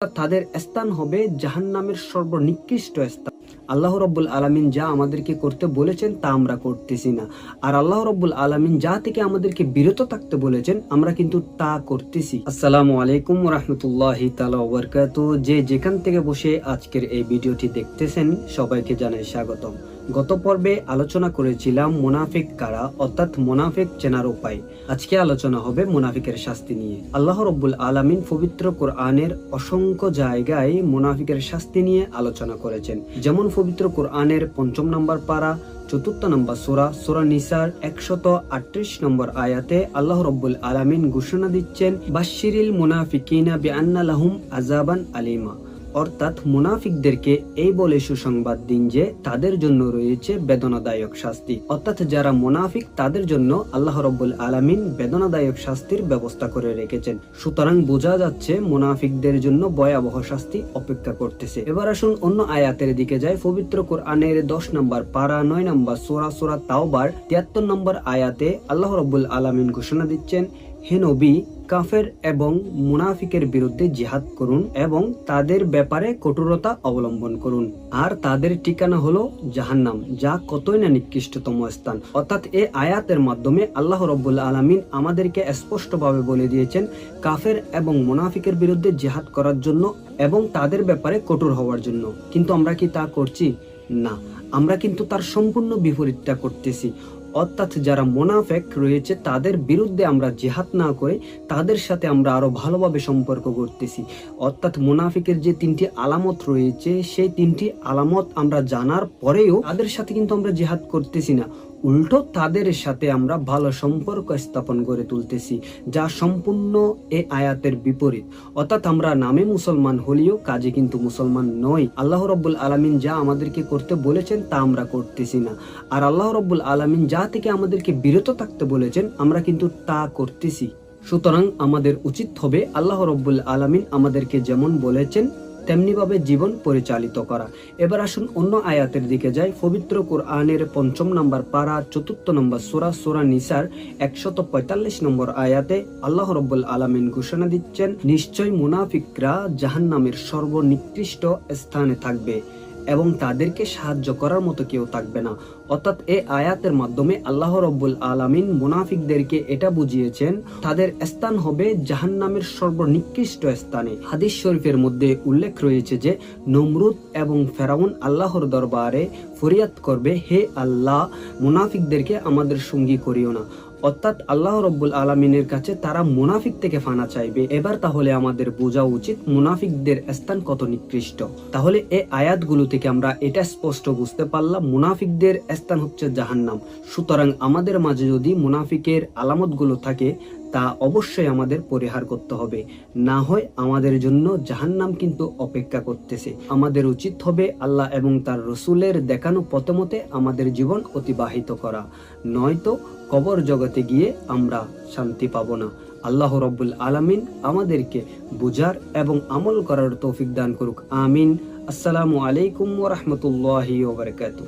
তাদের স্থান হবে জাহান্নামের সর্বনিকৃষ্ট স্থান। আল্লাহ রব্বুল আলামিন যা আমাদেরকে করতে বলেছেন তা আমরা করতেছি না। আর আল্লাহ রব্বুল আলামিন যা থেকে আমাদেরকে বিরত থাকতে বলেছেন, আমরা কিন্তু তা করতেছি। আসসালামু আলাইকুম রহমতুল্লাহ তালা যে যেখান থেকে বসে আজকের এই ভিডিওটি দেখতেছেন, সবাইকে জানাই স্বাগতম। গত পর্বে আলোচনা করেছিলাম মোনাফিক কারা, অর্থাৎ মোনাফিক চেনার উপায়। আজকে আলোচনা হবে মোনাফিকের শাস্তি নিয়ে। আল্লাহ রব্বুল আলামিন পবিত্র কোরআনের অসংখ্য জায়গায় মোনাফিকের শাস্তি নিয়ে আলোচনা করেছেন। যেমন পবিত্র কোরআনের পঞ্চম নম্বর পারা, চতুর্থ নম্বর সোরা সোরা নিসার একশত আটত্রিশ নম্বর আয়াতে আল্লাহ রব্বুল আলামিন ঘোষণা দিচ্ছেন বাশিরিল মুনাফিকিনা বিআন্না লাহুম আজাবান আলিমা। অর্থাৎ মুনাফিকদেরকে এই বলে সুসংবাদ দিন যে তাদের জন্য রয়েছে বেদনাদায়ক শাস্তি। অর্থাৎ যারা মুনাফিক, তাদের জন্য আল্লাহ রব্বুল আলামিন বেদনাদায়ক শাস্তির ব্যবস্থা করে রেখেছেন। সুতরাং বোঝা যাচ্ছে মুনাফিকদের জন্য ভয়াবহ শাস্তি অপেক্ষা করতেছে। এবার আসুন অন্য আয়াতের দিকে যাই। পবিত্র কোরআনের দশ নম্বর পারা, নয় নম্বর সোরা সোরা তাওবার, তিয়াত্তর নম্বর আয়াতে আল্লাহ রব্বুল আলামিন ঘোষণা দিচ্ছেন হে নবী, কাফের এবং মুনাফিকের বিরুদ্ধে জিহাদ করুন এবং তাদের ব্যাপারে কঠোরতা অবলম্বন করুন। আর তাদের ঠিকানা হলো জাহান্নাম, যা কতই না নিকৃষ্টতম স্থান। অর্থাৎ এই আয়াতের মাধ্যমে আল্লাহ রব্বুল আলমিন আমাদেরকে স্পষ্টভাবে বলে দিয়েছেন, কাফের এবং মুনাফিকের বিরুদ্ধে জিহাদ করার জন্য এবং তাদের ব্যাপারে কঠোর হওয়ার জন্য। কিন্তু আমরা কি তা করছি? না, আমরা কিন্তু তার সম্পূর্ণ বিপরীতটা করতেছি। অর্থাৎ যারা মোনাফেক রয়েছে, তাদের বিরুদ্ধে আমরা জেহাদ না করে তাদের সাথে আমরা আরও ভালোভাবে সম্পর্ক করতেছি। অর্থাৎ মোনাফিকের যে তিনটি আলামত রয়েছে, সেই তিনটি আলামত আমরা জানার পরেও তাদের সাথে কিন্তু আমরা জেহাদ করতেছি না। উল্টো তাদের সাথে আমরা ভালো সম্পর্ক স্থাপন করে তুলতেছি, যা সম্পূর্ণ এ আয়াতের বিপরীত। অর্থাৎ আমরা নামে মুসলমান হলেও কাজে কিন্তু মুসলমান নই। আল্লাহ রব্বুল আলমিন যা আমাদেরকে করতে বলেছেন তা আমরা করতেছি না। আর আল্লাহ রব্বুল আলমিন যা থেকে আমাদেরকে বিরত থাকতে বলেছেন, আমরা কিন্তু তা করতেছি। সুতরাং আমাদের উচিত হবে আল্লাহ রব্বুল আলমিন আমাদেরকে যেমন বলেছেন তেমনিভাবে জীবন পরিচালিত করা। এবার আসুন অন্য আয়াতের দিকে যাই। পবিত্র কোরআনের পঞ্চম নম্বর পাড়া চতুর্থ নম্বর সোরা সোরা নিসার, একশত পঁয়তাল্লিশ নম্বর আয়াতে আল্লাহ রব্বুল আলমিন ঘোষণা দিচ্ছেন, নিশ্চয় মুনাফিকরা জাহান্নামের সর্বনিকৃষ্ট স্থানে থাকবে। এবং তাদেরকে সাহায্য করার মতো কেউ থাকবে না। অর্থাৎ এই আয়াতের মাধ্যমে আল্লাহ রব্বুল আলামিন মুনাফিকদেরকে এটা বুঝিয়েছেন, তাদের স্থান হবে জাহান্নামের সর্বনিকৃষ্ট স্থানে। হাদিস শরীফের মধ্যে উল্লেখ রয়েছে যে, নমরুদ এবং ফেরাউন আল্লাহর দরবারে ফরিয়াদ করবে, হে আল্লাহ, মুনাফিকদেরকে আমাদের সঙ্গী করিও না। অর্থাৎ আল্লাহ রব্বুল আলমিনের কাছে তারা মুনাফিক থেকে ফানা চাইবে। এবার তাহলে আমাদের বোঝা উচিত মুনাফিকদের স্থান কত নিকৃষ্ট। তাহলে এই আয়াতগুলো থেকে আমরা এটা স্পষ্ট বুঝতে পারলাম, মুনাফিকদের স্থান হচ্ছে জাহান্নাম। সুতরাং আমাদের মাঝে যদি মুনাফিকের আলামতগুলো থাকে তা অবশ্যই আমাদের পরিহার করতে হবে। না হয় আমাদের জন্য জাহান্নাম কিন্তু অপেক্ষা করতেছে। আমাদের উচিত হবে আল্লাহ এবং তার রসুলের দেখানো পথমতে আমাদের জীবন অতিবাহিত করা। নয়তো কবর জগতে গিয়ে আমরা শান্তি পাবো না। আল্লাহ রব্বুল আলামিন আমাদেরকে বুঝার এবং আমল করার তৌফিক দান করুক। আমিন। আসসালামু আলাইকুম ওরহমতুল্লাহি ওবরকাতুহ